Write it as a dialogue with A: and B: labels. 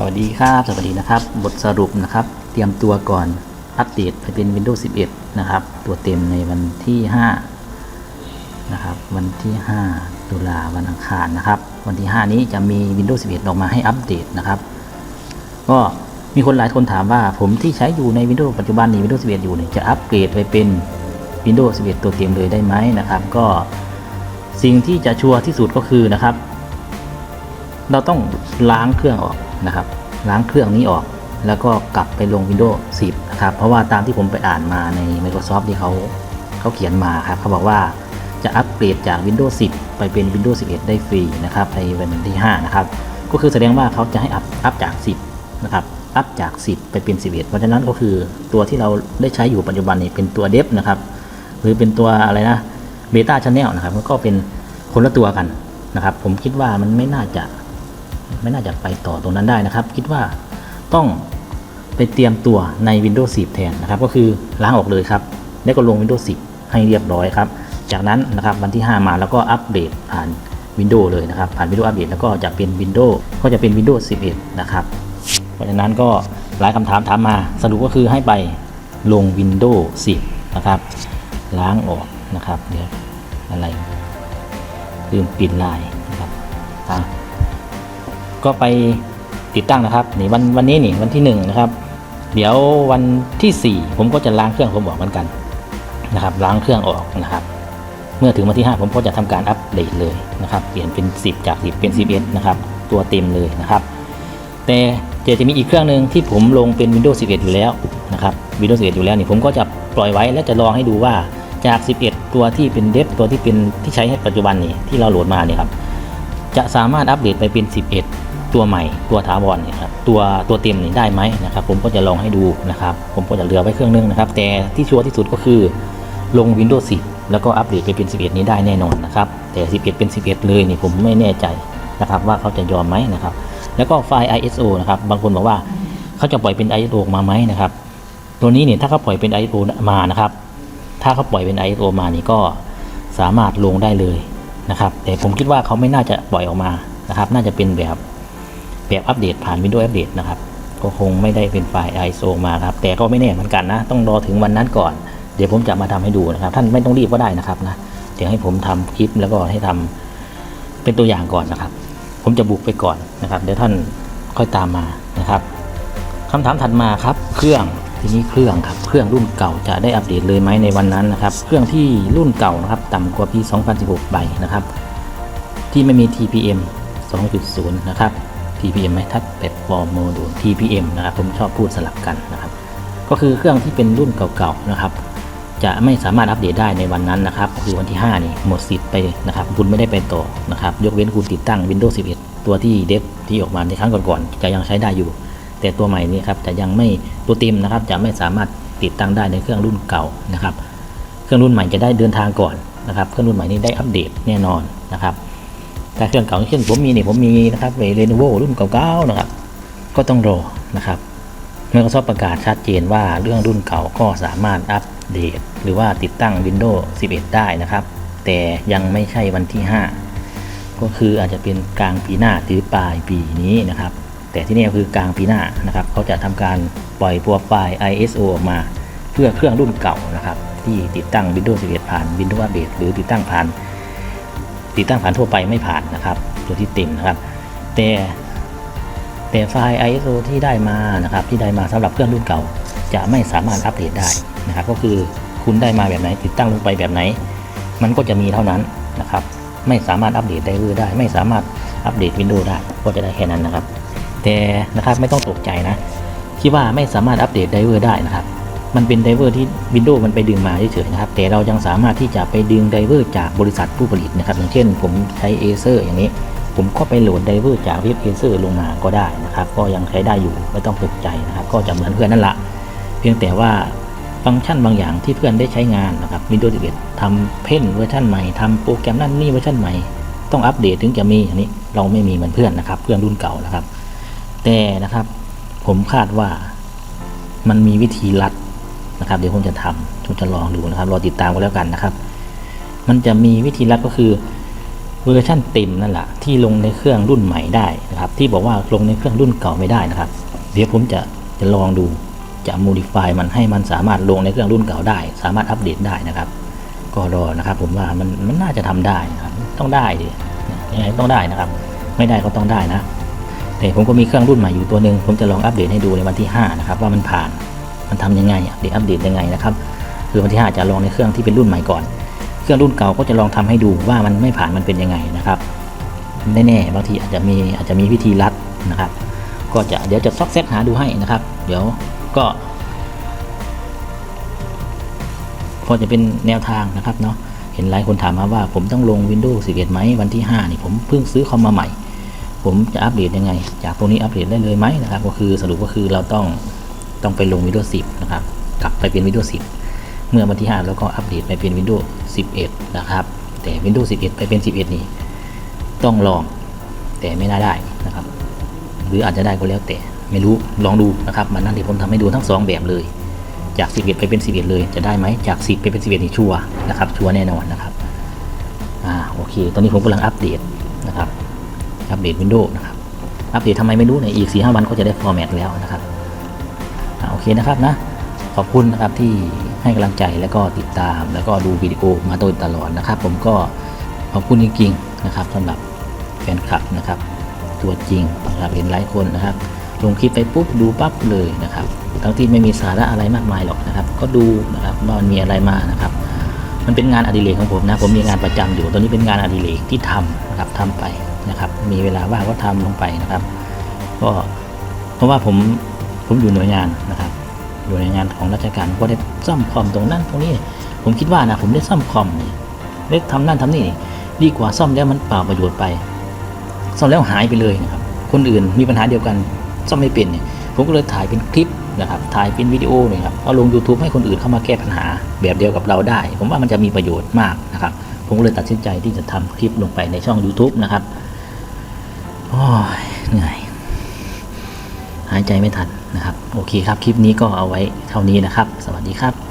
A: สวัสดีครับสวัสดีนะครับ บทสรุปนะครับ เตรียมตัวก่อนอัปเดตไปเป็น Windows 11 นะครับ ตัวเต็มในวันที่5นะครับ วันที่ 5 ตุลาวันอังคารนะครับ วันที่ 5 นี้จะมี Windows 11 ออกมาให้อัปเดตนะครับ ก็มีคนหลายคนถามว่าผมที่ใช้อยู่ใน Windows ปัจจุบันนี้ Windows 11 อยู่เนี่ยจะอัปเกรดไปเป็น Windows 11 ตัวเต็มเลยได้ไหมนะครับ ก็สิ่งที่จะชัวร์ที่สุดก็คือนะครับ เราต้องล้างเครื่องออก นะครับ ล้างเครื่องนี้ออก แล้วก็กลับไปลง Windows 10 นะครับ เพราะว่าตามที่ผมไปอ่านมาใน Microsoft ที่เขาเขาเขียนมาครับเขาบอกว่าจะอัปเกรดจาก Windows 10 ไปเป็น Windows 11 ได้ฟรีนะครับในวันที่ 5 นะครับ ก็คือแสดงว่าเขาจะให้อัพอัพจาก 10 นะครับ อัพจาก 10 ไปเป็น 11 เพราะฉะนั้นก็คือตัวที่เราได้ใช้อยู่ปัจจุบันนี้เป็นตัวเดฟนะครับ หรือเป็นตัวอะไรนะเบต้าช n แนลนะครับ ก็เป็นคนละตัวกันนะครับ ผมคิดว่ามันไม่น่าจะ ไม่น่าจะไปต่อตรงนั้นได้นะครับ คิดว่าต้องไปเตรียมตัวใน Windows 10 แทนนะครับ ก็คือล้างออกเลยครับ แล้วก็ลง Windows 10 ให้เรียบร้อยครับ จากนั้นนะครับวันที่ 5 มาแล้วก็อัปเดตผ่าน Windows เลยนะครับ ผ่าน Windows อัปเดตแล้วก็จะเป็น Windows ก็จะเป็น Windows 11 นะครับ เพราะฉะนั้นก็หลายคำถามถามมา สรุปก็คือให้ไปลง Windows 10 นะครับ ล้างออกนะครับเดี๋ยวอะไรลืมปิดไลน์นะครับอะ ก็ไปติดตั้งนะครับนี่วันวันนี้นี่วันที่1นะครับเดี๋ยววันที่ 4 ผมก็จะล้างเครื่องผมบอกเหมือนกันนะครับล้างเครื่องออกนะครับ เมื่อถึงวันที่ 5 ผมก็จะทำการอัปเดตเลยนะครับ เปลี่ยนเป็น 10 จาก 10 เป็น 11 นะครับ ตัวเต็มเลยนะครับ แต่เดี๋ยวจะมีอีกเครื่องหนึ่งที่ผมลงเป็น Windows 11 อยู่แล้วนะครับ Windows 11 อยู่แล้วนี่ผมก็จะปล่อยไว้และจะลองให้ดูว่าจาก 11 ตัวที่เป็นเดฟตัวที่เป็นที่ใช้ให้ปัจจุบันนี่ที่เราโหลดมาเนี่ยครับจะสามารถอัปเดตไปเป็น 11 ตัวใหม่ตัวถาวรเนี่ยครับตัวตัวเต็มนี่ได้ไหมนะครับ ผมก็จะลองให้ดูนะครับ ผมก็จะเหลือไว้เครื่องนึงนะครับ แต่ที่ชัวร์ที่สุดก็คือลง Windows 10 แล้วก็อัปเดตไปเป็น 11 นี้ได้แน่นอนนะครับ แต่ 11 เป็น 11 เลยนี่ผมไม่แน่ใจนะครับ ว่าเขาจะยอมไหมนะครับ แล้วก็ไฟล์ ISO นะครับ บางคนบอกว่าเขาจะปล่อยเป็น ISO มาไหมนะครับ ตัวนี้เนี่ยถ้าเขาปล่อยเป็น ISO มานะครับ ถ้าเขาปล่อยเป็น ISO มานี่ก็สามารถลงได้เลยนะครับ แต่ผมคิดว่าเขาไม่น่าจะปล่อยออกมานะครับ น่าจะเป็นแบบ แบบอัปเดตผ่าน Windows อัปเดตนะครับก็คงไม่ได้เป็นไฟล์ ISO มาครับ แต่ก็ไม่แน่เหมือนกันนะ ต้องรอถึงวันนั้นก่อน เดี๋ยวผมจะมาทำให้ดูนะครับ ท่านไม่ต้องรีบก็ได้นะครับนะ เดี๋ยวให้ผมทำคลิปแล้วก็ให้ทำเป็นตัวอย่างก่อนนะครับ ผมจะบุกไปก่อนนะครับ เดี๋ยวท่านค่อยตามมานะครับคำถามถัดมาครับ เครื่องทีนี้เครื่องครับ เครื่องรุ่นเก่าจะได้อัปเดตเลยไหมในวันนั้นนะครับ เครื่องที่รุ่นเก่านะครับ ต่ำกว่าปี 2016ใบนะครับ ที่ไม่มี TPM 2.0 นะครับ TPM ไหมทัดแบบฟอร์มโมดูล TPM นะครับผมชอบพูดสลับกันนะครับ ก็คือเครื่องที่เป็นรุ่นเก่าๆนะครับ จะไม่สามารถอัปเดตได้ในวันนั้นนะครับก็คือวันที่ 5 นี่หมดสิทธิ์ไปนะครับ คุณไม่ได้ไปต่อนะครับ ยกเว้นคุณติดตั้ง Windows 11 ตัวที่เดฟที่ออกมาในครั้งก่อนๆจะยังใช้ได้อยู่ แต่ตัวใหม่นี้ครับจะยังไม่ตัวเต็มนะครับ จะไม่สามารถติดตั้งได้ในเครื่องรุ่นเก่านะครับ เครื่องรุ่นใหม่จะได้เดินทางก่อนนะครับ เครื่องรุ่นใหม่นี้ได้อัปเดตแน่นอนนะครับ แต่เครื่องเก่าเช่นผมมีนี่ผมมีนะครับเรโนโวรุ่นเก่าๆนะครับ ก็ต้องรอนะครับ Microsoft ประกาศชัดเจนว่าเรื่องรุ่นเก่าก็สามารถอัปเดต หรือว่าติดตั้ง Windows 11 ได้นะครับ แต่ยังไม่ใช่วันที่ 5 ก็คืออาจจะเป็นกลางปีหน้าหรือปลายปีนี้นะครับ แต่ที่นี่คือกลางปีหน้านะครับ เขาจะทำการปล่อยตัวไฟล์ ISO ออกมา เพื่อเครื่องรุ่นเก่านะครับ ที่ติดตั้ง Windows 11 ผ่าน Windows Update หรือติดตั้งผ่าน ติดตั้งผ่านทั่วไปไม่ผ่านนะครับ ตัวที่ต็มนะครับ แต่แต่ไฟล์ ISO ที่ได้มานะครับ ที่ได้มาสำหรับเครื่องรุ่นเก่า จะไม่สามารถอัปเดตได้นะครับ ก็คือคุณได้มาแบบไหน ติดตั้งลงไปแบบไหน มันก็จะมีเท่านั้นนะครับ ไม่สามารถอัปเดตไดเวอร์ได้ ไม่สามารถอัปเดต Windows ได้ก็จะได้แค่นั้นนะครับ แต่นะครับไม่ต้องตกใจนะที่ว่าไม่สามารถอัปเดตไดเวอร์ได้นะครับ มันเป็นไดเวอร์ที่ Windows มันไปดึงมาเฉยๆนะครับ แต่เรายังสามารถที่จะไปดึงไดเวอร์จากบริษัทผู้ผลิตนะครับ อย่างเช่น ผมใช้ Acer อย่างนี้ ผมก็ไปโหลดไดเวอร์จากเว็บ Acer ลงมาก็ได้นะครับ ก็ยังใช้ได้อยู่ไม่ต้องตกใจนะครับ ก็จะเหมือนเพื่อนนั่นละ เพียงแต่ว่าฟังก์ชันบางอย่างที่เพื่อนได้ใช้งานนะครับ Windows 11ทำเพ่นเวอร์ชันใหม่ทำโปรแกรมนั่นนี่เวอร์ชันใหม่ ต้องอัปเดตถึงจะมีอันนี้เราไม่มีเหมือนเพื่อนนะครับ เพื่อนรุ่นเก่านะครับ แต่นะครับ ผมคาดว่ามันมีวิธีลัด นะครับเดี๋ยวผมจะทำผมจะลองดูนะครับรอติดตามกันแล้วกันนะครับ มันจะมีวิธีลัดก็คือเวอร์ชันเต็มนั่นแหละที่ลงในเครื่องรุ่นใหม่ได้นะครับ ที่บอกว่าลงในเครื่องรุ่นเก่าไม่ได้นะครับ เดี๋ยวผมจะจะลองดูจะ modify มันให้มันสามารถลงในเครื่องรุ่นเก่าได้ สามารถอัปเดตได้นะครับ ก็รอนะครับ ผมว่ามันมันน่าจะทำได้นะครับต้องได้ดิยังไงต้องได้นะครับ ไม่ได้ก็ต้องได้นะแต่ผมก็มีเครื่องรุ่นใหม่อยู่ตัวหนึ่งผมจะลองอัปเดตให้ดูในวันที่ 5 นะครับ ว่ามันผ่าน มันทำยังไงอัปเดตอัปเดตยังไงนะครับคือวันที่5จะลองในเครื่องที่เป็นรุ่นใหม่ก่อน เครื่องรุ่นเก่าก็จะลองทำให้ดูว่ามันไม่ผ่านมันเป็นยังไงนะครับแน่ๆบางทีอาจจะมีอาจจะมีวิธีลัดนะครับ ก็จะเดี๋ยวจะซอกแซกหาดูให้นะครับ เดี๋ยวก็ พอจะเป็นแนวทางนะครับเนาะเห็นหลายคนถามมาว่า ผมต้องลง Windows 11ไหมวันที่ 5 นี่ผมเพิ่งซื้อคอมมาใหม่ ผมจะอัปเดตยังไง จากตรงนี้อัปเดตได้เลยไหมนะครับ ก็คือสรุปก็คือเราต้อง ต้องไปลง Windows 10 นะครับ กลับไปเป็น Windows 10 เมื่อวันที่ 5 แล้วก็อัปเดตไปเป็น Windows 11 นะครับ แต่ Windows 11 ไปเป็น 11 นี่ต้องลองแต่ไม่น่าได้นะครับ หรืออาจจะได้ก็แล้วแต่ไม่รู้ลองดูนะครับมันนั่นที่ผมทำให้ดูทั้งสองแบบเลย จาก 11 ไปเป็น 11 เลยจะได้ไหมจาก 10 ไปเป็น 11นี่ชัวนะครับชัวแน่นอนนะครับอ่าโอเค ตอนนี้ผมกำลังอัปเดตนะครับอัปเดต Windows นะครับอัปเดตทำไมไม่รู้ในยอีก4-5วันก็จะได้ฟอร์แมตแล้วนะครับ เคนะครับนะ ขอบคุณนะครับที่ให้กำลังใจแล้วก็ติดตาม แล้วก็ดูวิดีโอมาโดยตลอดนะครับ ผมก็ขอบคุณจริงๆนะครับสำหรับแฟนคลับนะครับ ตัวจริงนะครับเห็นหลายคนนะครับลงคลิปไปปุ๊บดูปั๊บเลยนะครับทั้งที่ไม่มีสาระอะไรมากมายหรอกนะครับ ก็ดูนะครับว่ามันมีอะไรมานะครับ มันเป็นงานอดิเรกของผมนะ ผมมีงานประจำอยู่ตอนนี้เป็นงานอดิเรกที่ทำนะครับทำไปนะครับ มีเวลาว่างก็ทำลงไปนะครับ ก็เพราะว่าผมผมอยู่หน่วยงานนะครับ อยู่ในงานของราชการก็ได้ซ่อมคอมตรงนั้นตรงนี้ ผมคิดว่านะผมได้ซ่อมคอมนี่ได้ทำนั่นทำนี่ดีกว่าซ่อมแล้วมันเปล่าประโยชน์ไป ซ่อมแล้วหายไปเลยนะครับ คนอื่นมีปัญหาเดียวกันซ่อมไม่เป็นเนี่ยผมก็เลยถ่ายเป็นคลิปนะครับ ถ่ายเป็นวิดีโอเนี่ยครับเอาลง YouTube ให้คนอื่นเข้ามาแก้ปัญหาแบบเดียวกับเราได้ ผมว่ามันจะมีประโยชน์มากนะครับ ผมก็เลยตัดสินใจที่จะทำคลิปลงไปในช่อง YouTube นะครับโอ้ยเหนื่อยายใจไม่ทันนะครับ โอเคครับ คลิปนี้ก็เอาไว้เท่านี้นะครับ สวัสดีครับ